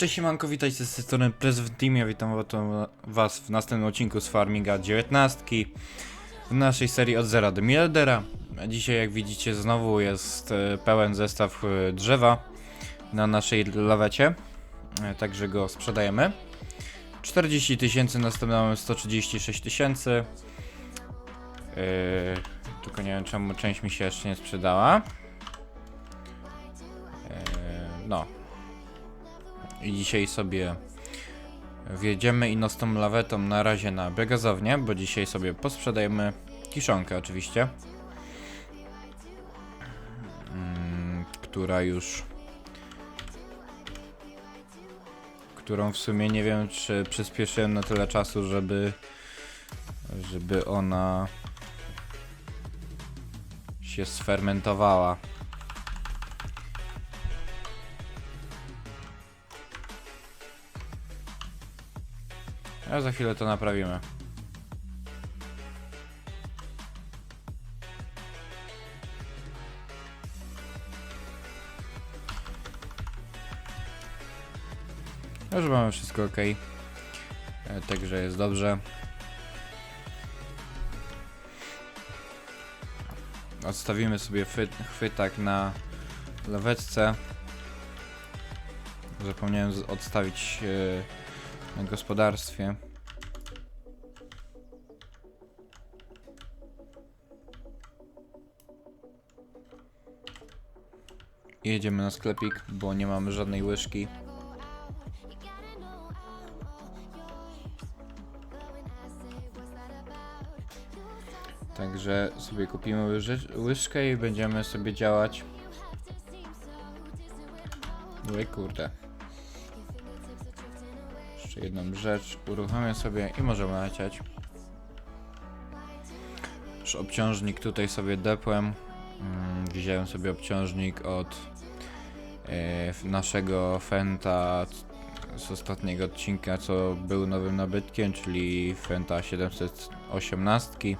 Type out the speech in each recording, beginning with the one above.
Cześć siemanko, witajcie z tej strony ja witam was w następnym odcinku z Farminga 19 w naszej serii od zera do miliardera. Dzisiaj jak widzicie znowu jest e, pełen zestaw e, drzewa na naszej lawecie, e, także go sprzedajemy. 40 tysięcy, następnie mamy 136 tysięcy. Yy, tylko nie wiem czemu część mi się jeszcze nie sprzedała. Yy, no, i dzisiaj sobie wjedziemy ino z tą lawetą na razie na biogazownię, bo dzisiaj sobie posprzedajemy kiszonkę oczywiście. Mm, która już którą w sumie nie wiem czy przyspieszyłem na tyle czasu, żeby żeby ona się sfermentowała. A za chwilę to naprawimy. Już mamy wszystko ok. E, Także jest dobrze. Odstawimy sobie chwyt, chwytak na lewetce. Zapomniałem odstawić e, na gospodarstwie. Jedziemy na sklepik, bo nie mamy żadnej łyżki. Także sobie kupimy łyżkę i będziemy sobie działać. Oj kurde. Jeszcze jedną rzecz uruchomię sobie i możemy lecieć. Już obciążnik tutaj sobie depłem. Mm, Wziąłem sobie obciążnik od e, naszego Fenta z ostatniego odcinka, co był nowym nabytkiem, czyli Fenta 718.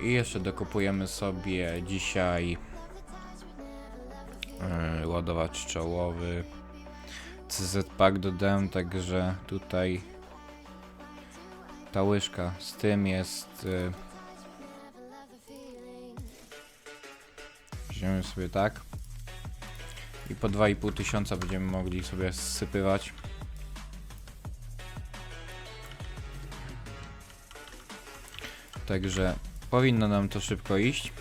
I jeszcze dokupujemy sobie dzisiaj e, ładowacz czołowy. CZ Pack dodałem, także tutaj ta łyżka z tym jest. Y, wziąłem sobie tak. I po 2,5 tysiąca będziemy mogli sobie zsypywać. Także powinno nam to szybko iść.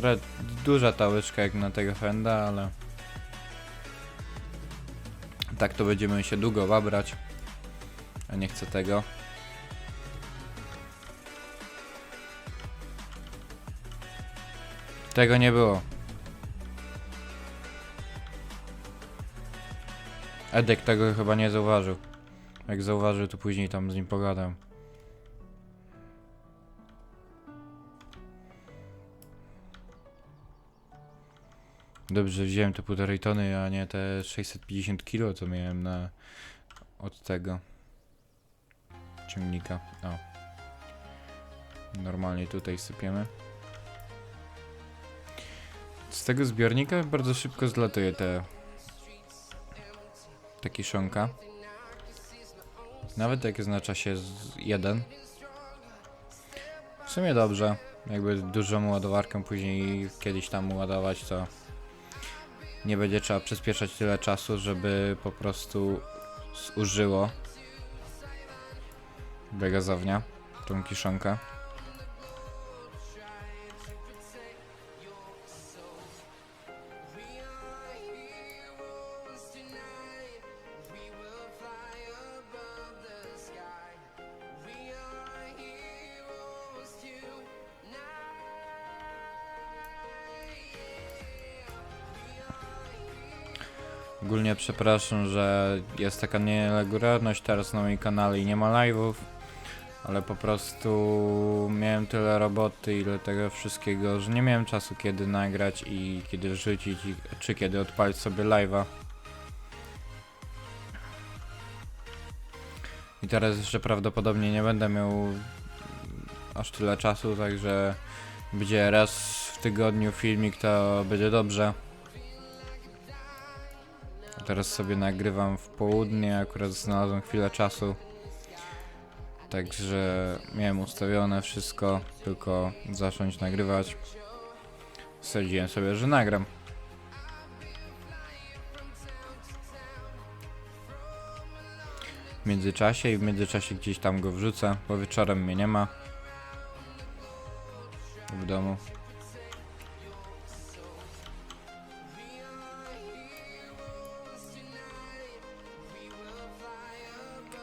Trochę duża ta łyżka jak na tego fenda, ale tak to będziemy się długo wabrać. A nie chcę tego. Tego nie było. Edek tego chyba nie zauważył. Jak zauważył, to później tam z nim pogadam. Dobrze, wziąłem te półtorej tony, a nie te 650 kg, co miałem na od tego ciągnika. O. Normalnie tutaj sypiemy. Z tego zbiornika bardzo szybko zlatuje te ta kiszonka. Nawet jak oznacza się jeden. W sumie dobrze. Jakby dużą ładowarkę później kiedyś tam ładować, to nie będzie trzeba przyspieszać tyle czasu, żeby po prostu zużyło biogazownia tą kiszonkę. Ogólnie przepraszam, że jest taka nieregularność teraz na moim kanale i nie ma live'ów, ale po prostu miałem tyle roboty i tego wszystkiego, że nie miałem czasu kiedy nagrać i kiedy wrzucić, i, czy kiedy odpalić sobie live'a. I teraz jeszcze prawdopodobnie nie będę miał aż tyle czasu, także będzie raz w tygodniu filmik, to będzie dobrze. Teraz sobie nagrywam w południe, akurat znalazłem chwilę czasu. Także miałem ustawione wszystko, tylko zacząć nagrywać. Stwierdziłem sobie, że nagram. W międzyczasie i w międzyczasie gdzieś tam go wrzucę, bo wieczorem mnie nie ma. W domu.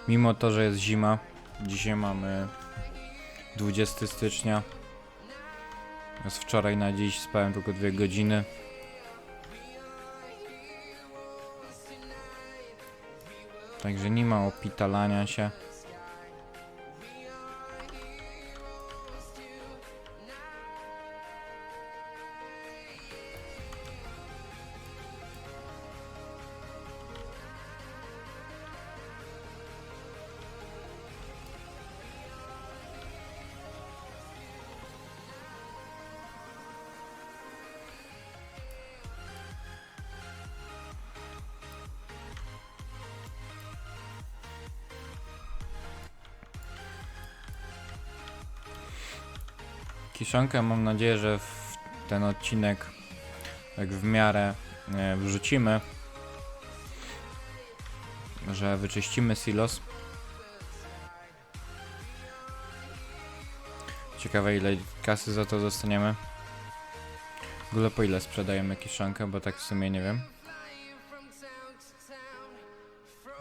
Mimo to, że jest zima, dzisiaj mamy 20 stycznia. Z wczoraj na dziś spałem tylko dwie godziny. Także nie ma opitalania się. Kiszonkę mam nadzieję, że w ten odcinek tak w miarę e, wrzucimy. Że wyczyścimy silos. Ciekawe ile kasy za to dostaniemy. W ogóle po ile sprzedajemy kiszonkę, bo tak w sumie nie wiem.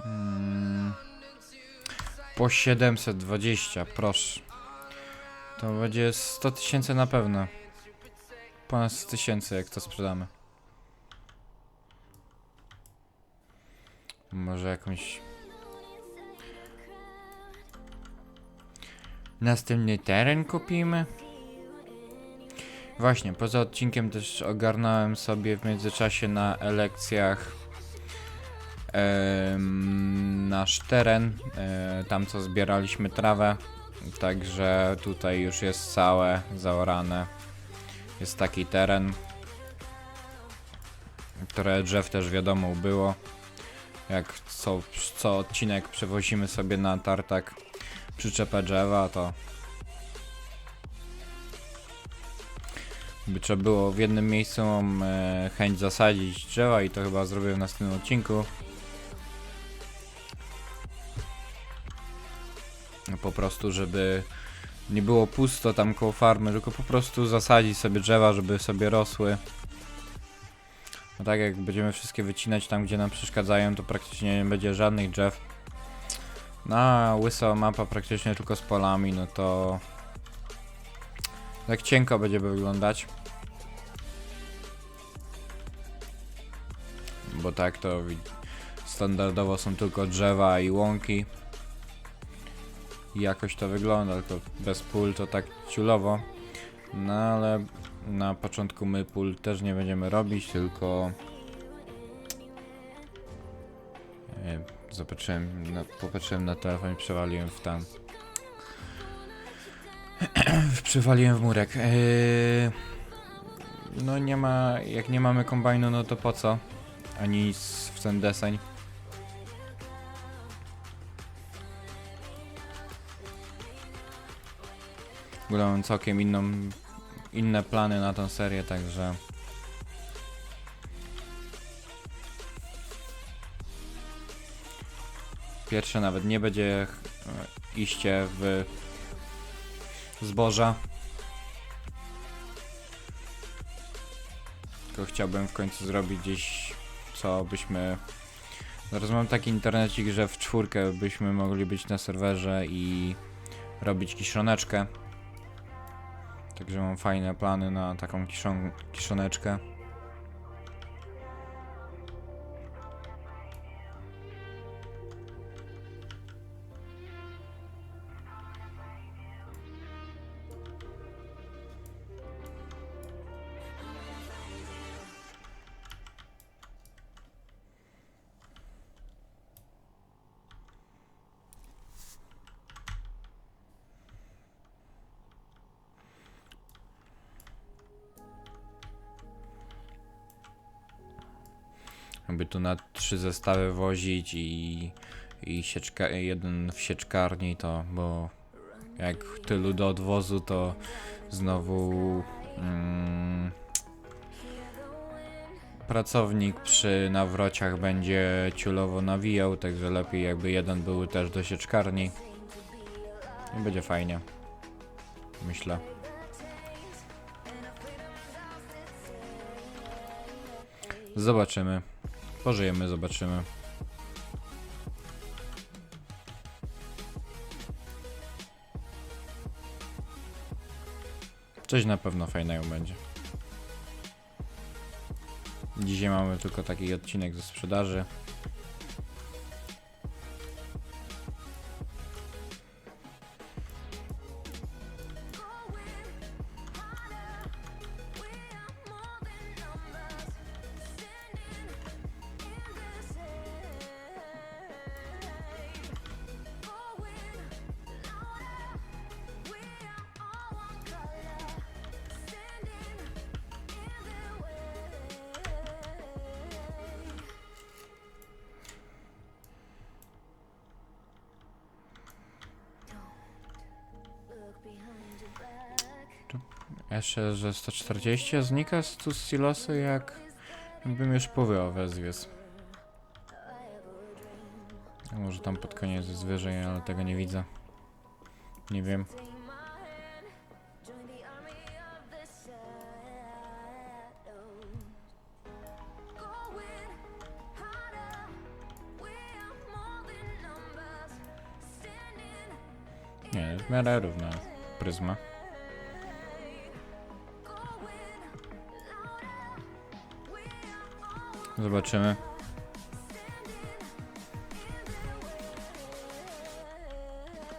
Mm, po 720, proszę. To będzie 100 tysięcy na pewno. Ponad 100 tysięcy, jak to sprzedamy. Może jakąś. Następny teren kupimy? Właśnie, poza odcinkiem też ogarnąłem sobie w międzyczasie na lekcjach em, nasz teren, e, tam co zbieraliśmy trawę. Także tutaj już jest całe zaorane. Jest taki teren. Które drzew też wiadomo było. Jak co, co odcinek przewozimy sobie na tartak przyczepę drzewa, to by trzeba było w jednym miejscu mam e, chęć zasadzić drzewa i to chyba zrobię w następnym odcinku. Po prostu, żeby nie było pusto tam koło farmy, tylko po prostu zasadzić sobie drzewa, żeby sobie rosły. No tak jak będziemy wszystkie wycinać tam, gdzie nam przeszkadzają, to praktycznie nie będzie żadnych drzew. No, a łysa mapa praktycznie tylko z polami, no to... Tak cienko będzie wyglądać. Bo tak to standardowo są tylko drzewa i łąki i jakoś to wygląda, tylko bez pól to tak ciulowo. No ale na początku my pól też nie będziemy robić, tylko e, zobaczyłem, na, popatrzyłem na telefon i przewaliłem w tam. przewaliłem w murek. E, no nie ma, jak nie mamy kombajnu, no to po co? Ani w ten deseń. W ogóle mam całkiem inną, inne plany na tą serię, także... Pierwsze nawet nie będzie e, iście w zboża. Tylko chciałbym w końcu zrobić gdzieś, co byśmy... Zaraz mam taki internecik, że w czwórkę byśmy mogli być na serwerze i robić kiszoneczkę. Także mam fajne plany na taką kiszon kiszoneczkę. Jakby tu na trzy zestawy wozić i, i sieczka, jeden w sieczkarni to, bo jak tylu do odwozu to znowu mm, pracownik przy nawrociach będzie ciulowo nawijał, także lepiej jakby jeden był też do sieczkarni i będzie fajnie. Myślę. Zobaczymy. Pożyjemy, zobaczymy. Coś na pewno fajnego będzie. Dzisiaj mamy tylko taki odcinek ze sprzedaży. Jeszcze, że 140 znika z tu z silosu, jak bym już powył wezwiec. Może tam pod koniec jest wyżej, ale tego nie widzę. Nie wiem. Nie, w miarę równa pryzma. Zobaczymy.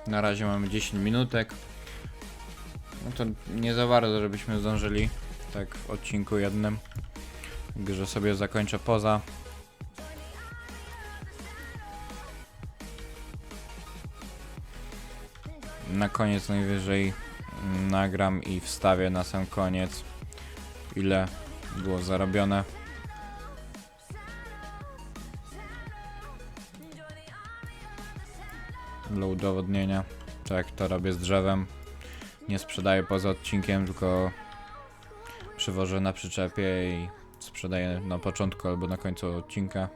Na razie mamy 10 minutek. No to nie za bardzo, żebyśmy zdążyli. Tak w odcinku jednym. Także sobie zakończę poza. Na koniec najwyżej nagram i wstawię na sam koniec ile było zarobione. Dla udowodnienia, tak to robię z drzewem. Nie sprzedaję poza odcinkiem, tylko przywożę na przyczepie i sprzedaję na początku albo na końcu odcinka.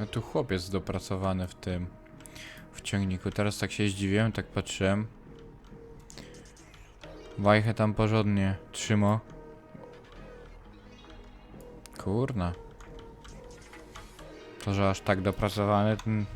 No tu chłopiec dopracowany w tym w ciągniku. Teraz tak się zdziwiłem, tak patrzyłem. Wajchę tam porządnie trzyma. Kurna. To, że aż tak dopracowany, ten...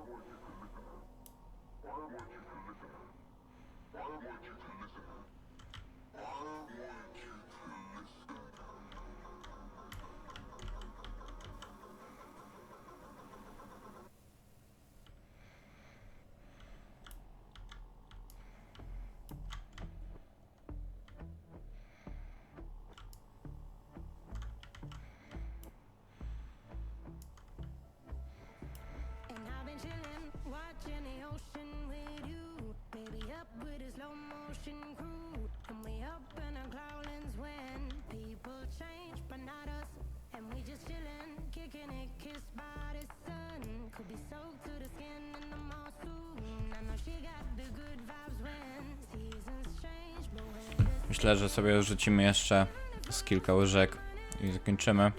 I want you to listen. Why won't you to listen? Why won't you? Myślę, że sobie rzucimy jeszcze z kilka łyżek i zakończymy.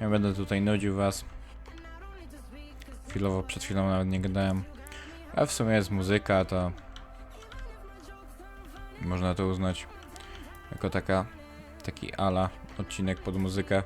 Ja będę tutaj nudził was. Chwilowo, przed chwilą nawet nie gadałem. A w sumie jest muzyka, to można to uznać jako taka, taki ala odcinek pod muzykę.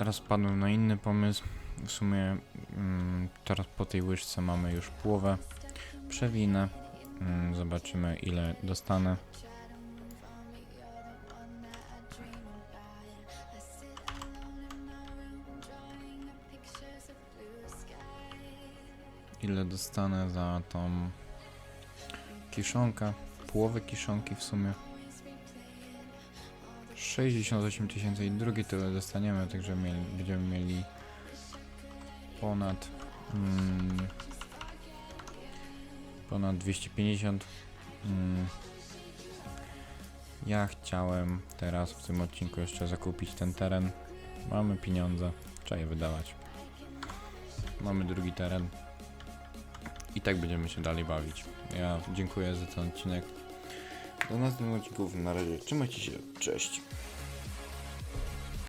Teraz padłem na inny pomysł. W sumie mm, teraz po tej łyżce mamy już połowę. Przewinę. Mm, zobaczymy ile dostanę. Ile dostanę za tą kiszonkę? Połowę kiszonki w sumie. 68 tysięcy i drugi tyle dostaniemy, także mieli, będziemy mieli ponad mm, ponad 250 mm. ja chciałem teraz w tym odcinku jeszcze zakupić ten teren. Mamy pieniądze, trzeba je wydawać. Mamy drugi teren. I tak będziemy się dalej bawić. Ja dziękuję za ten odcinek. Do następnych odcinków. Na razie. Trzymajcie się. Cześć.